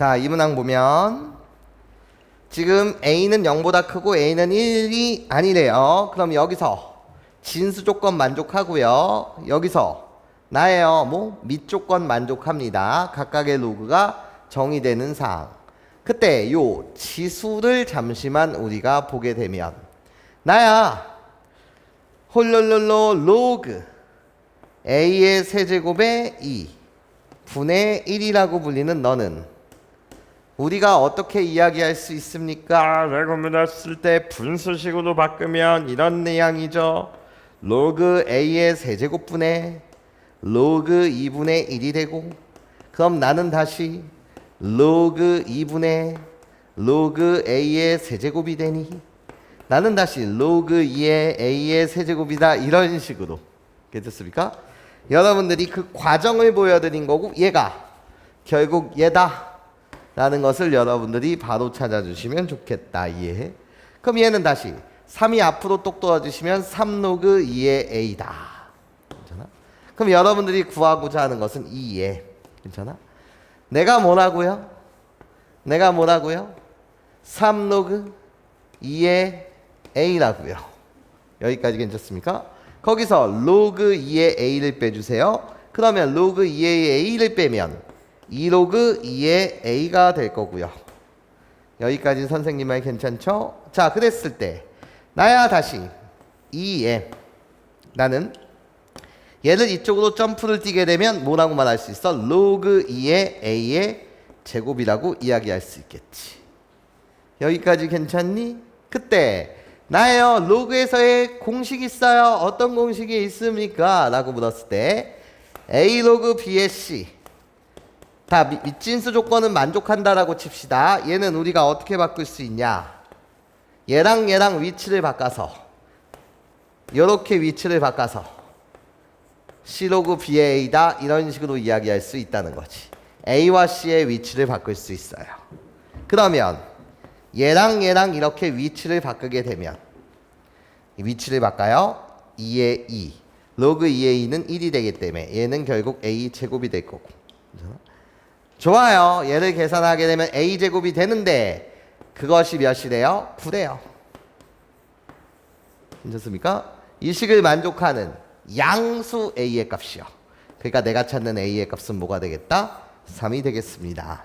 자, 이 문항 보면 지금 a는 0보다 크고 a는 1이 아니래요. 그럼 여기서 진수 조건 만족하고요. 여기서 나예요. 뭐 밑조건 만족합니다. 각각의 로그가 정의되는 사항. 그때 요 지수를 잠시만 우리가 보게 되면 나야 홀롤롤로 로그 a의 세제곱에 2 분의 1이라고 불리는 너는 우리가 어떻게 이야기할 수 있습니까? 라고 물었을 때 분수식으로 바꾸면 이런 내용이죠. 로그 a의 세제곱분의 로그 2분의 1이 되고 그럼 나는 다시 로그 2분의 로그 a의 세제곱이 되니 나는 다시 로그 2의 a의 세제곱이다 이런 식으로 괜찮습니까? 여러분들이 그 과정을 보여드린 거고 얘가 결국 얘다 라는 것을 여러분들이 바로 찾아주시면 좋겠다 이해해? 그럼 얘는 다시 3이 앞으로 똑 떨어지시면 3로그 2의 a다 괜찮아? 그럼 여러분들이 구하고자 하는 것은 2에 괜찮아? 내가 뭐라고요? 내가 뭐라고요? 3로그 2의 a라고요 여기까지 괜찮습니까? 거기서 로그 2의 a를 빼주세요 그러면 로그 2의 a를 빼면 2로그 2의 a가 될 거고요 여기까지 선생님 말 괜찮죠? 자 그랬을 때 나야 다시 2에 나는 얘를 이쪽으로 점프를 뛰게 되면 뭐라고 말할 수 있어? 로그 2의 a의 제곱이라고 이야기할 수 있겠지. 여기까지 괜찮니? 그때 나예요. 로그에서의 공식 있어요. 어떤 공식이 있습니까? 라고 물었을 때 a 로그 b의 c 다 미- 밑진수 조건은 만족한다라고 칩시다. 얘는 우리가 어떻게 바꿀 수 있냐? 얘랑 얘랑 위치를 바꿔서 이렇게 위치를 바꿔서 C로그 B의 A다 이런 식으로 이야기할 수 있다는 거지. A와 C의 위치를 바꿀 수 있어요. 그러면 얘랑 얘랑 이렇게 위치를 바꾸게 되면 이 위치를 바꿔요. 2의 2. 로그 2의 2는 1이 되기 때문에 얘는 결국 A 제곱이 될 거고. 좋아요. 얘를 계산하게 되면 A 제곱이 되는데 그것이 몇이래요? 9래요. 괜찮습니까? 이 식을 만족하는 양수 A의 값이요. 그러니까 내가 찾는 A의 값은 뭐가 되겠다? 3이 되겠습니다.